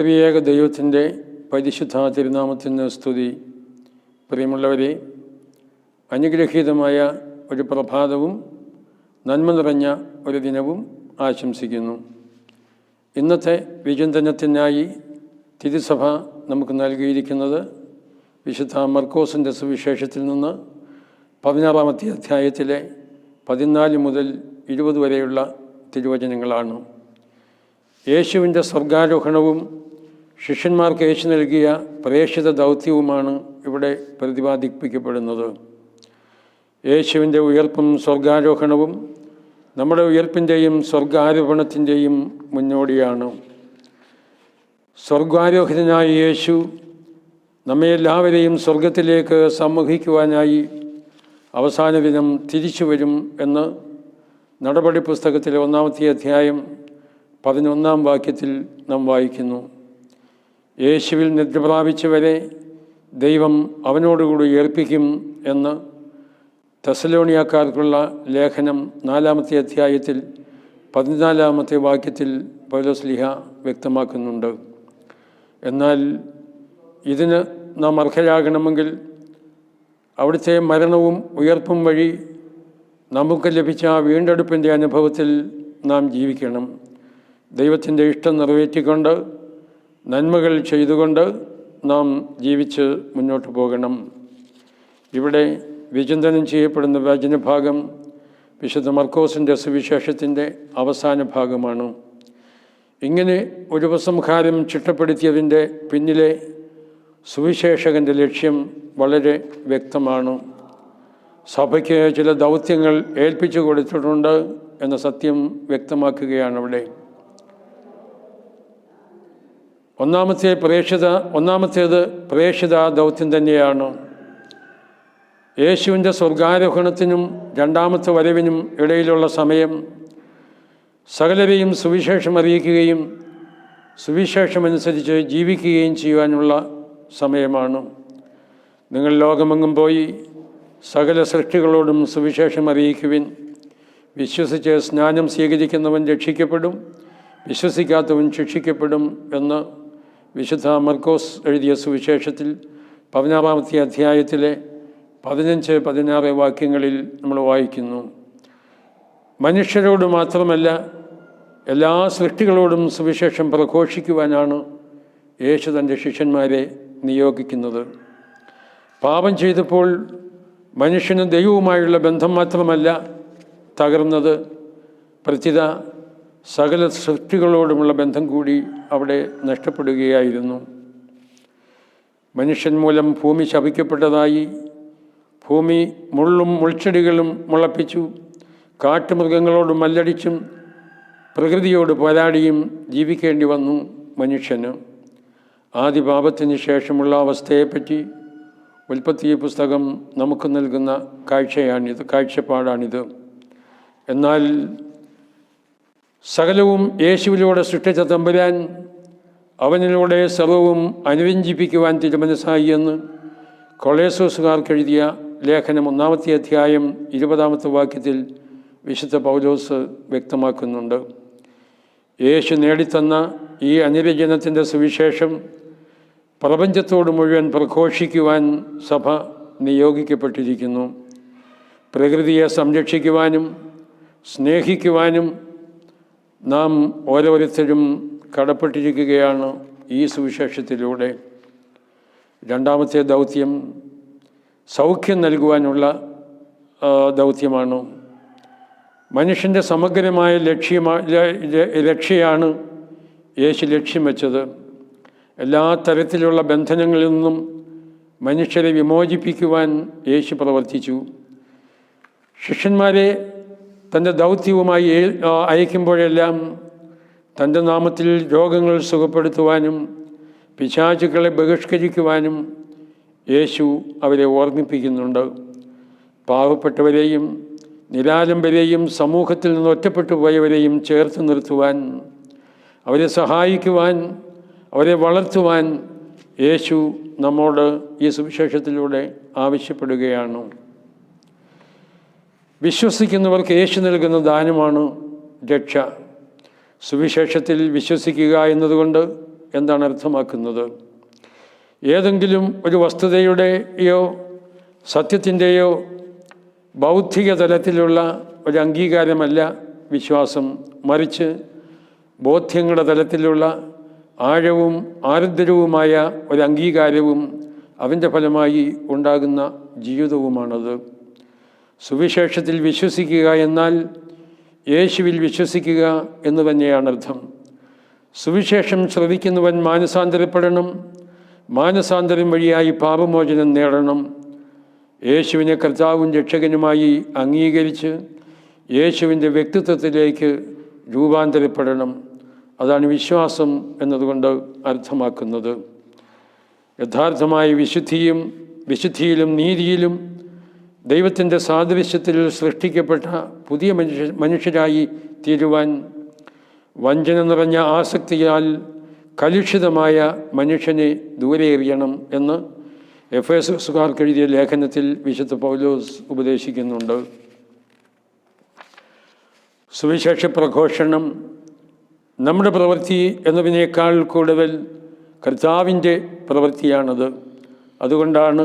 ത്രിയേക ദൈവത്തിന്റെ പരിശുദ്ധ തിരുനാമത്തിന് സ്തുതി. പ്രിയമുള്ളവരെ അനുഗ്രഹീതമായ ഒരു പ്രഭാതവും നന്മ നിറഞ്ഞ ഒരു ദിനവും ആശംസിക്കുന്നു. ഇന്നത്തെ വിചിന്തനത്തിനായി തിരുസഭ നമുക്ക് നൽകിയിരിക്കുന്നത് വിശുദ്ധ മർക്കോസിന്റെ സുവിശേഷത്തിൽ നിന്ന് പതിനാറാമത്തെ അധ്യായത്തിലെ പതിനാല് മുതൽ ഇരുപത് വരെയുള്ള തിരുവചനങ്ങളാണ്. യേശുവിന്റെ സ്വർഗാരോഹണവും ശിഷ്യന്മാർക്ക് യേശു നൽകിയ പ്രേക്ഷിത ദൗത്യവുമാണ് ഇവിടെ പ്രതിപാദിപ്പിക്കപ്പെടുന്നത്. യേശുവിന്റെ ഉയർപ്പും സ്വർഗാരോഹണവും നമ്മുടെ ഉയർപ്പിന്റെയും സ്വർഗാരോപണത്തിന്റെയും മുന്നോടിയാണ്. സ്വർഗാരോഹിതനായ യേശു നമ്മെ എല്ലാവരെയും സ്വർഗത്തിലേക്ക് സമ്മോഹിക്കുവാനായി അവസാന ദിനം തിരിച്ചു വരും എന്ന് നടപടി പുസ്തകത്തിലെ ഒന്നാമത്തെ അധ്യായം പതിനൊന്നാം വാക്യത്തിൽ നാം വായിക്കുന്നു. യേശുവിൽ നിദ്ര പ്രാപിച്ചവരെ ദൈവം അവനോടുകൂടി ഏൽപ്പിക്കും എന്ന് തെസലോണിയാക്കാർക്കുള്ള ലേഖനം നാലാമത്തെ അധ്യായത്തിൽ പതിനാലാമത്തെ വാക്യത്തിൽ പൗലോസ്ലിഹ വ്യക്തമാക്കുന്നുണ്ട്. എന്നാൽ ഇതിന് നാം അർഹരാകണമെങ്കിൽ അവിടുത്തെ മരണവും ഉയർപ്പും വഴി നമുക്ക് ലഭിച്ച ആ വീണ്ടെടുപ്പിന്റെ അനുഭവത്തിൽ നാം ജീവിക്കണം. ദൈവത്തിന്റെ ഇഷ്ടം നിറവേറ്റിക്കൊണ്ട് നന്മകൾ ചെയ്തുകൊണ്ട് നാം ജീവിച്ച് മുന്നോട്ട് പോകണം. ഇവിടെ വിചിന്തനം ചെയ്യപ്പെടുന്ന വചനഭാഗം വിശുദ്ധ മർക്കോസിന്റെ സുവിശേഷത്തിന്റെ അവസാന ഭാഗമാണ്. ഇങ്ങനെ ഒരു ഉപസംഹാരം ചിട്ടപ്പെടുത്തിയതിന്റെ പിന്നിലെ സുവിശേഷകന്റെ ലക്ഷ്യം വളരെ വ്യക്തമാണ്. സഭയ്ക്ക് ചില ദൗത്യങ്ങൾ ഏൽപ്പിച്ചു കൊടുത്തിട്ടുണ്ട് എന്ന സത്യം വ്യക്തമാക്കുകയാണ് അവിടെ. ഒന്നാമത്തെ പ്രേക്ഷിത ഒന്നാമത്തേത് പ്രേക്ഷിത ദൗത്യം തന്നെയാണ്. യേശുവിന്റെ സ്വർഗാരോഹണത്തിനും രണ്ടാമത്തെ വരവിനും ഇടയിലുള്ള സമയം സകലരെയും സുവിശേഷം അറിയിക്കുകയും സുവിശേഷമനുസരിച്ച് ജീവിക്കുകയും ചെയ്യുവാനുള്ള സമയമാണ്. നിങ്ങൾ ലോകമെങ്ങും പോയി സകല സൃഷ്ടികളോടും സുവിശേഷം അറിയിക്കുവിൻ. വിശ്വസിച്ച് സ്നാനം സ്വീകരിക്കുന്നവൻ രക്ഷിക്കപ്പെടും. വിശ്വസിക്കാത്തവൻ ശിക്ഷിക്കപ്പെടും എന്ന് വിശുദ്ധ മർക്കോസ് എഴുതിയ സുവിശേഷത്തിൽ പതിനാറാമത്തെ അധ്യായത്തിലെ പതിനഞ്ച് പതിനാറ് വാക്യങ്ങളിൽ നമ്മൾ വായിക്കുന്നു. മനുഷ്യരോട് മാത്രമല്ല എല്ലാ സൃഷ്ടികളോടും സുവിശേഷം പ്രഘോഷിക്കുവാനാണ് യേശു തന്റെ ശിഷ്യന്മാരെ നിയോഗിക്കുന്നത്. പാപം ചെയ്തപ്പോൾ മനുഷ്യന് ദൈവവുമായുള്ള ബന്ധം മാത്രമല്ല തകർന്നത്. പ്രത്യുത സകല സൃഷ്ടികളോടുമുള്ള ബന്ധം കൂടി അവിടെ നഷ്ടപ്പെടുകയായിരുന്നു. മനുഷ്യൻ മൂലം ഭൂമി ശപിക്കപ്പെട്ടതായി ഭൂമി മുള്ളും മുൾച്ചെടികളും മുളപ്പിച്ചു കാട്ടുമൃഗങ്ങളോട് മല്ലടിച്ചും പ്രകൃതിയോട് പോരാടിയും ജീവിക്കേണ്ടി വന്നു മനുഷ്യന്. ആദിപാപത്തിന് ശേഷമുള്ള അവസ്ഥയെപ്പറ്റി ഉൽപ്പത്തി പുസ്തകം നമുക്ക് നൽകുന്ന കാഴ്ചയാണിത് കാഴ്ചപ്പാടാണിത്. എന്നാൽ സകലവും യേശുവിലൂടെ സൃഷ്ടിച്ച തമ്പുരാൻ അവനിലൂടെ സർവവും അനുരഞ്ജിപ്പിക്കുവാൻ തിരുമനസ്സായി എന്ന് കൊളേസോസുകാർക്ക് എഴുതിയ ലേഖനം ഒന്നാമത്തെ അധ്യായം ഇരുപതാമത്തെ വാക്യത്തിൽ വിശുദ്ധ പൗലോസ് വ്യക്തമാക്കുന്നുണ്ട്. യേശു നേടിത്തന്ന ഈ അനുരജനത്തിന്റെ സുവിശേഷം പ്രപഞ്ചത്തോട് മുഴുവൻ പ്രഘോഷിക്കുവാൻ സഭ നിയോഗിക്കപ്പെട്ടിരിക്കുന്നു. പ്രകൃതിയെ സംരക്ഷിക്കുവാനും സ്നേഹിക്കുവാനും നാം ഓരോരുത്തരും കടപ്പെട്ടിരിക്കുകയാണ് ഈ സുവിശേഷത്തിലൂടെ. രണ്ടാമത്തെ ദൗത്യം സൗഖ്യം നൽകുവാനുള്ള ദൗത്യമാണ്. മനുഷ്യന്റെ സമഗ്രമായ ലക്ഷ്യമാ ലക്ഷ്യമാണ് യേശു ലക്ഷ്യം വെച്ചത്. എല്ലാ തരത്തിലുള്ള ബന്ധനങ്ങളിൽ നിന്നും മനുഷ്യരെ വിമോചിപ്പിക്കുവാൻ യേശു പ്രവർത്തിച്ചു. ശിഷ്യന്മാരെ തന്റെ ദൗത്യവുമായി അയക്കുമ്പോഴെല്ലാം തന്റെ നാമത്തിൽ രോഗങ്ങൾ സുഖപ്പെടുത്തുവാനും പിശാചുക്കളെ ബഹിഷ്കരിക്കുവാനും യേശു അവരെ ഓർമ്മിപ്പിക്കുന്നുണ്ട്. പാവപ്പെട്ടവരെയും നിരാലംബരെയും സമൂഹത്തിൽ നിന്ന് ഒറ്റപ്പെട്ടു പോയവരെയും ചേർത്ത് നിർത്തുവാൻ അവരെ സഹായിക്കുവാൻ അവരെ വളർത്തുവാൻ യേശു നമ്മോട് ഈ സുവിശേഷത്തിലൂടെ ആവശ്യപ്പെടുകയാണ്. വിശ്വസിക്കുന്നവർക്ക് യേശു നൽകുന്ന ദാനമാണ് രക്ഷ. സുവിശേഷത്തിൽ വിശ്വസിക്കുക എന്നതുകൊണ്ട് എന്താണ് അർത്ഥമാക്കുന്നത്? ഏതെങ്കിലും ഒരു വസ്തുതയുടെയോ സത്യത്തിന്റെയോ ബൗദ്ധിക തലത്തിലുള്ള ഒരു അംഗീകാരമല്ല വിശ്വാസം. മറിച്ച് ബോധ്യങ്ങളുടെ തലത്തിലുള്ള ആഴവും ആരുദ്രവുമായ ഒരു അംഗീകാരവും അതിന്റെ ഫലമായി ഉണ്ടാകുന്ന ജീവിതവുമാണത്. സുവിശേഷത്തിൽ വിശ്വസിക്കുക എന്നാൽ യേശുവിൽ വിശ്വസിക്കുക എന്ന് തന്നെയാണ് അർത്ഥം. സുവിശേഷം ശ്രവിക്കുന്നവൻ മാനസാന്തരപ്പെടണം മാനസാന്തരം വഴിയായി പാപമോചനം നേടണം. യേശുവിനെ കർത്താവും രക്ഷകനുമായി അംഗീകരിച്ച് യേശുവിന്റെ വ്യക്തിത്വത്തിലേക്ക് രൂപാന്തരപ്പെടണം. അതാണ് വിശ്വാസം എന്നതുകൊണ്ട് അർത്ഥമാക്കുന്നത്. യഥാർത്ഥമായ വിശുദ്ധിയും വിശുദ്ധിയിലും നീതിയിലും ദൈവത്തിന്റെ സാദൃശ്യത്തിൽ സൃഷ്ടിക്കപ്പെട്ട പുതിയ മനുഷ്യ മനുഷ്യരായി തീരുവാൻ വഞ്ചന നിറഞ്ഞ ആസക്തിയാൽ കലുഷിതമായ മനുഷ്യനെ ദൂരെ എറിയണം എന്ന് എഫ് എസ് എസുകാർക്ക് എഴുതിയ ലേഖനത്തിൽ വിശുദ്ധ പൗലോസ് ഉപദേശിക്കുന്നുണ്ട്. സുവിശേഷ പ്രഘോഷണം നമ്മുടെ പ്രവൃത്തി എന്നതിനേക്കാൾ കൂടുതൽ കർത്താവിന്റെ പ്രവൃത്തിയാണത്. അതുകൊണ്ടാണ്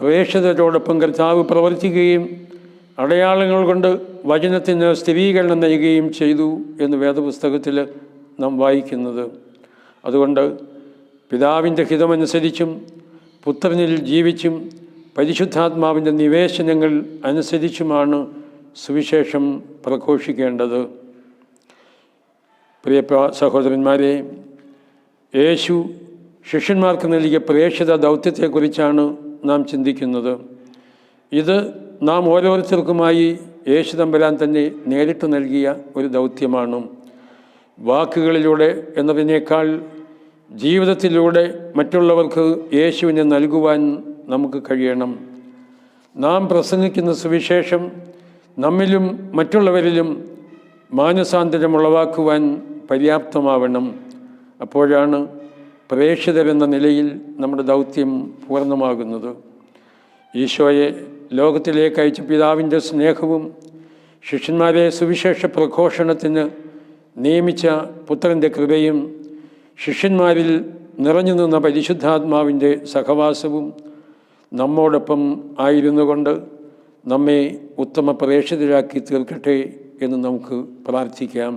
പ്രേക്ഷിതരോടൊപ്പം കർത്താവ് പ്രവർത്തിക്കുകയും അടയാളങ്ങൾ കൊണ്ട് വചനത്തിന് സ്ഥിരീകരണം നൽകുകയും ചെയ്തു എന്ന് വേദപുസ്തകത്തിൽ നാം വായിക്കുന്നത്. അതുകൊണ്ട് പിതാവിന്റെ ഹിതമനുസരിച്ചും പുത്രനിൽ ജീവിച്ചും പരിശുദ്ധാത്മാവിന്റെ നിവേശനങ്ങൾ അനുസരിച്ചുമാണ് സുവിശേഷം പ്രഘോഷിക്കേണ്ടത്. പ്രിയ സഹോദരന്മാരെ യേശു ശിഷ്യന്മാർക്ക് നൽകിയ പ്രേക്ഷിത ദൗത്യത്തെക്കുറിച്ചാണ് നാം ചിന്തിക്കുന്നത്. ഇത് നാം ഓരോരുത്തർക്കുമായി യേശു തമ്പരാൻ തന്നെ നേരിട്ട് നൽകിയ ഒരു ദൗത്യമാണ്. വാക്കുകളിലൂടെ എന്നതിനേക്കാൾ ജീവിതത്തിലൂടെ മറ്റുള്ളവർക്ക് യേശുവിനെ നൽകുവാൻ നമുക്ക് കഴിയണം. നാം പ്രസംഗിക്കുന്ന സുവിശേഷം നമ്മിലും മറ്റുള്ളവരിലും മാനസാന്തരം ഉളവാക്കുവാൻ പര്യാപ്തമാവണം. അപ്പോഴാണ് പ്രേക്ഷിതരെന്ന നിലയിൽ നമ്മുടെ ദൗത്യം പൂർണമാകുന്നത്. ഈശോയെ ലോകത്തിലേക്ക് അയച്ച പിതാവിന്റെ സ്നേഹവും ശിഷ്യന്മാരെ സുവിശേഷ പ്രഘോഷണത്തിന് നിയമിച്ച പുത്രന്റെ കൃപയും ശിഷ്യന്മാരിൽ നിറഞ്ഞു നിന്ന പരിശുദ്ധാത്മാവിന്റെ സഹവാസവും നമ്മോടൊപ്പം ആയിരുന്നുകൊണ്ട് നമ്മെ ഉത്തമ പ്രേക്ഷിതരാക്കി തീർക്കട്ടെ എന്ന് നമുക്ക് പ്രാർത്ഥിക്കാം.